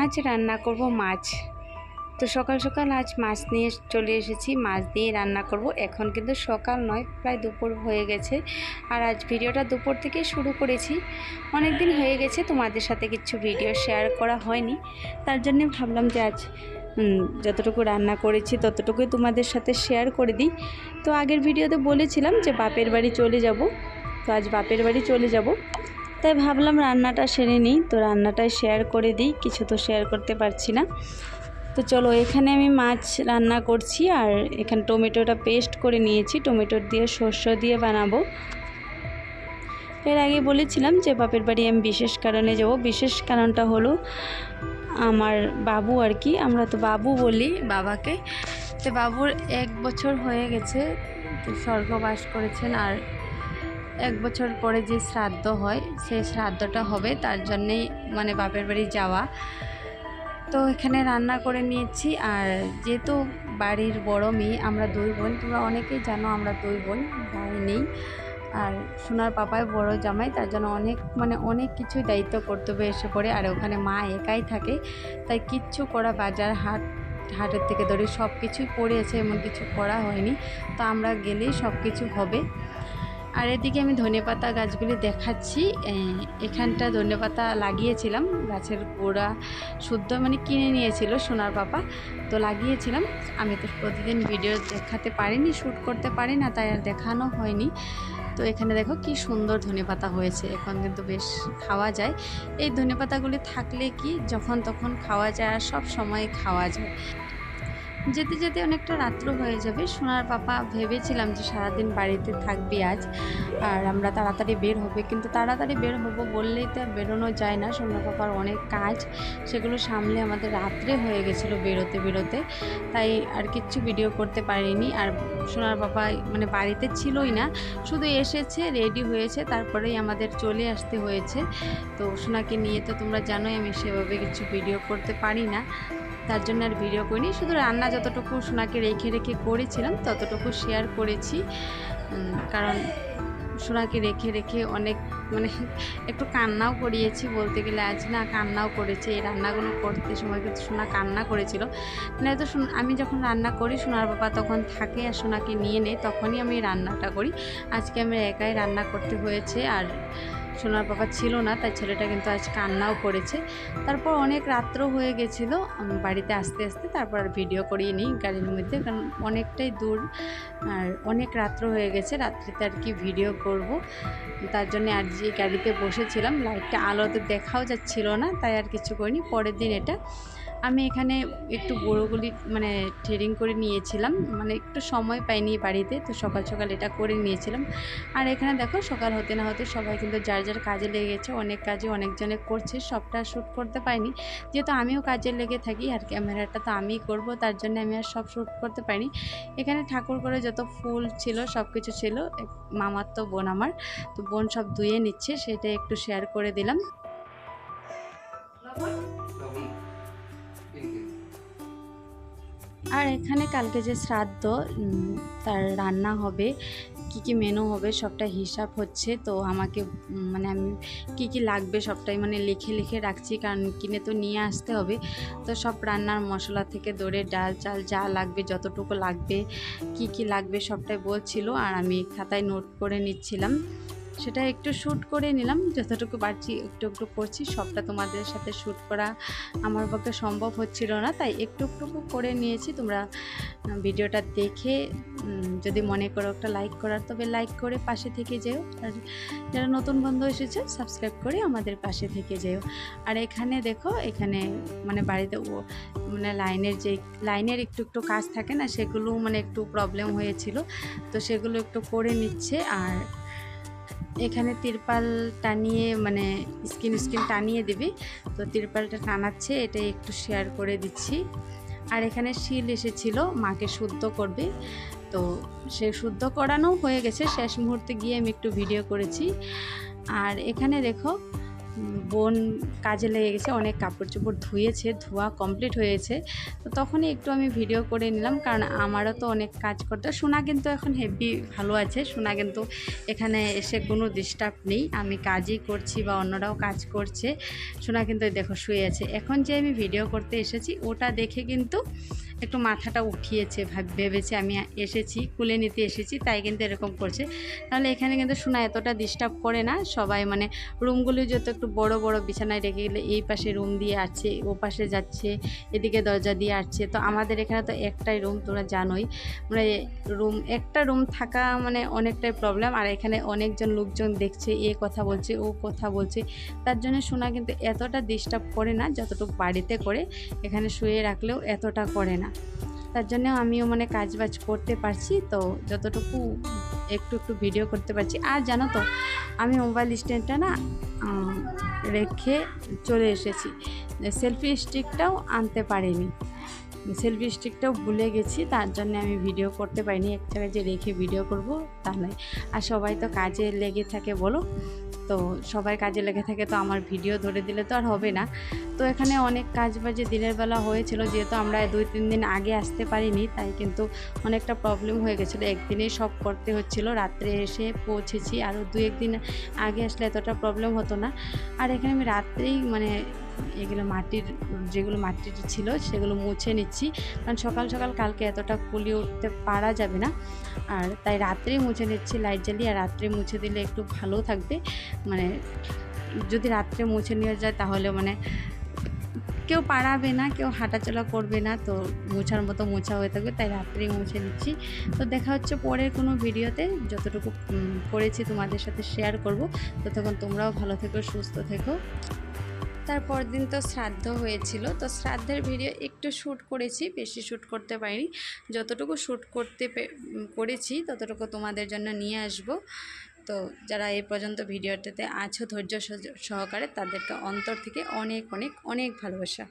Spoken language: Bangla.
আজ রান্না করব মাছ। তো সকাল সকাল আজ মাছ নিয়ে চলে এসেছি। মাছ দিয়ে রান্না করব। এখন কিন্তু সকাল নয়, প্রায় দুপুর হয়ে গেছে। আর আজ ভিডিওটা দুপুর থেকে শুরু করেছি। অনেক দিন হয়ে গেছে, তোমাদের সাথে কিছু ভিডিও শেয়ার করা হয়নি। তার জন্য ভাবলাম যে আজ যতটুকু রান্না করেছি, ততটুকুই তোমাদের সাথে শেয়ার করে দিই। তো আগের ভিডিওতে বলেছিলাম যে বাপের বাড়ি চলে যাব। তো আজ বাপের বাড়ি চলে যাব। তাই ভাবলাম রান্নাটা সেরে নিই। তো রান্নাটাই শেয়ার করে দিই, কিছু তো শেয়ার করতে পারছি না। তো চলো, এখানে আমি মাছ রান্না করছি আর এখানে টমেটোটা পেস্ট করে নিয়েছি। টমেটো দিয়ে শস্য দিয়ে বানাবো। এর আগে বলেছিলাম যে বাপের বাড়ি আমি বিশেষ কারণে যাব। বিশেষ কারণটা হলো আমার বাবু আর কি। আমরা তো বাবু বলি বাবাকে। তো বাবুর এক বছর হয়ে গেছে স্বর্গবাস করেছেন আর এক বছর পরে যে শ্রাদ্ধ হয় সেই শ্রাদ্ধটা হবে, তার জন্যেই মানে বাপের বাড়ি যাওয়া। তো এখানে রান্না করে নিয়েছি, আর যেহেতু বাড়ির বড় মেয়ে, আমরা দুই বোন, তোমরা অনেকেই জানো আমরা দুই বোন, ভাই নেই। আর সোনার পাপায় বড় জামাই, তার জন্য অনেক মানে অনেক কিছুই দায়িত্ব কর্তব্য এসে পড়ে। আর ওখানে মা একাই থাকে, তাই কিচ্ছু করা বাজার, হাট, হাটের থেকে ধরে সব কিছুই পড়েছে এমন কিছু করা হয়নি। তো আমরা গেলেই সব কিছু হবে। আর এদিকে আমি ধনেপাতা গাছগুলি দেখাচ্ছি। এখানটা ধনেপাতা লাগিয়েছিলাম, গাছের গোড়া শুদ্ধ মানে কিনে নিয়েছিল সোনার পাপা, তো লাগিয়েছিলাম। আমি তো প্রতিদিন ভিডিও দেখাতে পারিনি, শ্যুট করতে পারি না তাই আর দেখানো হয়নি। তো এখানে দেখো কি সুন্দর ধনেপাতা হয়েছে, এখন কিন্তু বেশ খাওয়া যায়। এই ধনেপাতাগুলি থাকলে কি যখন তখন খাওয়া যায় আর সব সময় খাওয়া যায়। যেতে যেতে অনেকটা রাত্র হয়ে যাবে। সোনার পাপা ভেবেছিলাম যে সারাদিন বাড়িতে থাকবি আজ, আর আমরা তাড়াতাড়ি বের হবে। কিন্তু তাড়াতাড়ি বের হব বললেই তো বেরোনো যায় না। সোনার পাপার অনেক কাজ, সেগুলো সামলে আমাদের রাত্রে হয়ে গেছিল বেরোতে বেরোতে। তাই আর কিচ্ছু ভিডিও করতে পারিনি। আর সোনার পাপা মানে বাড়িতে ছিলই না, শুধু এসেছে রেডি হয়েছে, তারপরেই আমাদের চলে আসতে হয়েছে। তো সোনাকে নিয়ে তো তোমরা জানোই, আমি সেভাবে কিছু ভিডিও করতে পারি না। তার জন্য আর ভিডিও করিনি। শুধু রান্না যতটুকু সোনাকে রেখে রেখে করেছিলাম, ততটুকু শেয়ার করেছি। কারণ সোনাকে রেখে রেখে অনেক মানে একটু কান্নাও করিয়েছি বলতে গেলে। আজ না কান্নাও করেছে। এই রান্নাগুলো করতে সময় কিন্তু সোনা কান্না করেছিল। নয়তো সোন- আমি যখন রান্না করি, সোনার বাবা তখন থাকে আর সোনাকে নিয়ে নেয়, তখনই আমি রান্নাটা করি। আজকে আমি একাই রান্না করতে হয়েছে। আর সোনার বাবা ছিল না, তাই ছেলেটা কিন্তু আজ কান্নাও করেছে। তারপর অনেক রাত্র হয়ে গেছিল বাড়িতে আসতে আসতে তারপর আর ভিডিও করিয়ে নিই গাড়ির মধ্যে, কারণ অনেকটাই দূর আর অনেক রাত্র হয়ে গেছে, রাত্রিতে আর কি ভিডিও করব। তার জন্য আর যে গাড়িতে বসেছিলাম লাইটটা আলোতে দেখাও যাচ্ছিল না, তাই আর কিছু করিনি। পরের দিন এটা আমি এখানে একটু বড়োগুলি মানে ট্রেডিং করে নিয়েছিলাম। মানে একটু সময় পাইনি বাড়িতে, তো সকাল সকাল এটা করে নিয়েছিলাম। আর এখানে দেখো, সকাল হতে না হতে সবাই কিন্তু যার যার কাজে লেগে গেছে অনেক কাজে অনেকজনে করছে, সবটা শ্যুট করতে পারিনি। যেহেতু আমিও কাজে লেগে থাকি আর ক্যামেরাটা তো আমিই করব, তার জন্য আমি আর সব শ্যুট করতে পারিনি। এখানে ঠাকুর করে যত ফুল ছিল সব কিছু ছিল মামার তো বোন আমার, তো বোন সব ধুয়ে নিচ্ছে, সেটা একটু শেয়ার করে দিলাম। আর এখানে কালকে যে শ্রাদ্ধ তার রান্না হবে, কি কি মেনু হবে সবটা হিসাব হচ্ছে। তো আমাকে মানে আমি কি কি লাগবে সবটাই মানে লিখে লিখে রাখছি, কারণ কিনে তো নিয়ে আসতে হবে। তো সব রান্নার মশলা থেকে দৌড়ে ডাল চাল যা লাগবে, যতটুকু লাগবে, কি কি লাগবে সবটাই বলছিল, আর আমি খাতায় নোট করে নিচ্ছিলাম। সেটা একটু শ্যুট করে নিলাম। যতটুকু পারছি একটু একটু করছি। সবটা তোমাদের সাথে শ্যুট করা আমার পক্ষে সম্ভব হচ্ছিল না। তাই একটু একটু করে নিয়েছি। তোমরা ভিডিওটা দেখে যদি মনে করো একটা লাইক করার, তবে লাইক করে পাশে থেকে যেও। আর যারা নতুন বন্ধু এসেছে সাবস্ক্রাইব করে আমাদের পাশে থেকে যেও। আর এখানে দেখো, এখানে মানে বাড়িতে মানে লাইনের যে, লাইনের একটু একটু কাজ থাকে না, সেগুলো মানে একটু প্রবলেম হয়েছিল। তো সেগুলো একটু করে নিচ্ছে। আর এখানে তিরপাল টানিয়ে মানে স্কিন স্কিন টানিয়ে দিবি। তো তিরপালটা টানাচ্ছে এটা একটু শেয়ার করে দিচ্ছি। আর এখানে শিল এসেছিল, মাকে শুদ্ধ করবে। তো সে শুদ্ধ করানো হয়ে গেছে। শেষ মুহূর্তে গিয়ে আমি একটু ভিডিও করেছি। আর এখানে দেখো বোন কাজে লেগে গেছে, অনেক কাপড় চোপড় ধুয়েছে, ধোয়া কমপ্লিট হয়েছে। তো তখনই একটু আমি ভিডিও করে নিলাম, কারণ আমারও তো অনেক কাজ করতে। সোনা কিন্তু এখন হেভি ভালো আছে, সোনা কিন্তু এখানে এসে কোনো ডিস্টার্ব নেই। আমি কাজই করছি বা অন্যরাও কাজ করছে। সোনা কিন্তু দেখো শুয়ে আছে। এখন যে আমি ভিডিও করতে এসেছি, ওটা দেখে কিন্তু একটু মাথাটা উঠিয়েছে, ভাব- ভেবেছে আমি এসেছি, কুলে নিতে এসেছি, তাই কিন্তু এরকম করছে। তাহলে এখানে কিন্তু শোনা এতটা ডিস্টার্ব করে না, সবাই মানে রুমগুলি যত একটু বড় বড় বিছানায় রেখে গেলে এই পাশে রুম দিয়ে আছে, ও পাশে যাচ্ছে, এদিকে দরজা দিয়ে আসছে। তো আমাদের এখানে তো একটাই রুম তোমরা জানোই। মানে রুম একটা রুম থাকা মানে অনেকটাই প্রবলেম আর এখানে অনেকজন লোকজন দেখছে, এ কথা বলছে, ও কথা বলছে। তার জন্য শোনা কিন্তু এতটা ডিস্টার্ব করে না, যতটুকু বাড়িতে করে, এখানে শুয়ে রাখলেও এতটা করে না। তার জন্য আমিও মানে কাজ বাজ করতে পারছি, তো যতটুকু একটু একটু ভিডিও করতে পারছি। আর জানো তো, আমি মোবাইল স্ট্যান্ডটা না রেখে চলে এসেছি। সেলফি স্টিকটাও আনতে পারিনি। সেলফি স্টিকটাও ভুলে গেছি, তার জন্য আমি ভিডিও করতে পারিনি। এক জায়গায় যে রেখে ভিডিও করব, তা নয়। আর সবাই তো কাজে লেগে থাকে, বলো। তো সবাই কাজে লেগে থাকে তো আমার ভিডিও ধরে দিলে তো আর হবে না। তো এখানে অনেক কাজ বাজে দিনের বেলা হয়েছিল, যেহেতু আমরা দুই তিন দিন আগে আসতে পারিনি, তাই কিন্তু অনেকটা প্রবলেম হয়ে গেছিল। একদিনেই সব করতে হচ্ছিল, রাত্রে এসে পৌঁছেছি আরও দু একদিন আগে আসলে এতটা প্রবলেম হতো না। আর এখানে আমি রাত্রেই মানে এগুলো মাটির, যেগুলো মাটির ছিল সেগুলো মুছে নিচ্ছি। কারণ সকাল সকাল কালকে এতটা কুলিয়ে উঠতে পারা যাবে না। আর তাই রাত্রেই মুছে নিচ্ছি লাইট জ্বালিয়ে, আর রাত্রে মুছে দিলে একটু ভালো থাকবে। মানে যদি রাত্রে মুছে নিয়ে যায় তাহলে মানে কেউ পারাবে না, কেউ হাঁটাচলা করবে না, তো মোছার মতো মোছা হয়ে থাকবে, তাই রাত্রেই মুছে নিচ্ছি। তো দেখা হচ্ছে পরের কোনো ভিডিওতে। যতটুকু করেছি তোমাদের সাথে শেয়ার করব। ততক্ষণ তোমরাও ভালো থেকো, সুস্থ থেকো। তারপর দিন তো শ্রাদ্ধ হয়েছিল, তো শ্রাদ্ধের ভিডিও একটু শ্যুট করেছি, বেশি শ্যুট করতে পারিনি। যতটুকু শ্যুট করতে করেছি, ততটুকু তোমাদের জন্য নিয়ে আসব। তো যারা এই পর্যন্ত ভিডিওটাতে আছো ধৈর্য সহ- সহকারে, তাদেরকে অন্তর থেকে অনেক অনেক অনেক ভালোবাসা।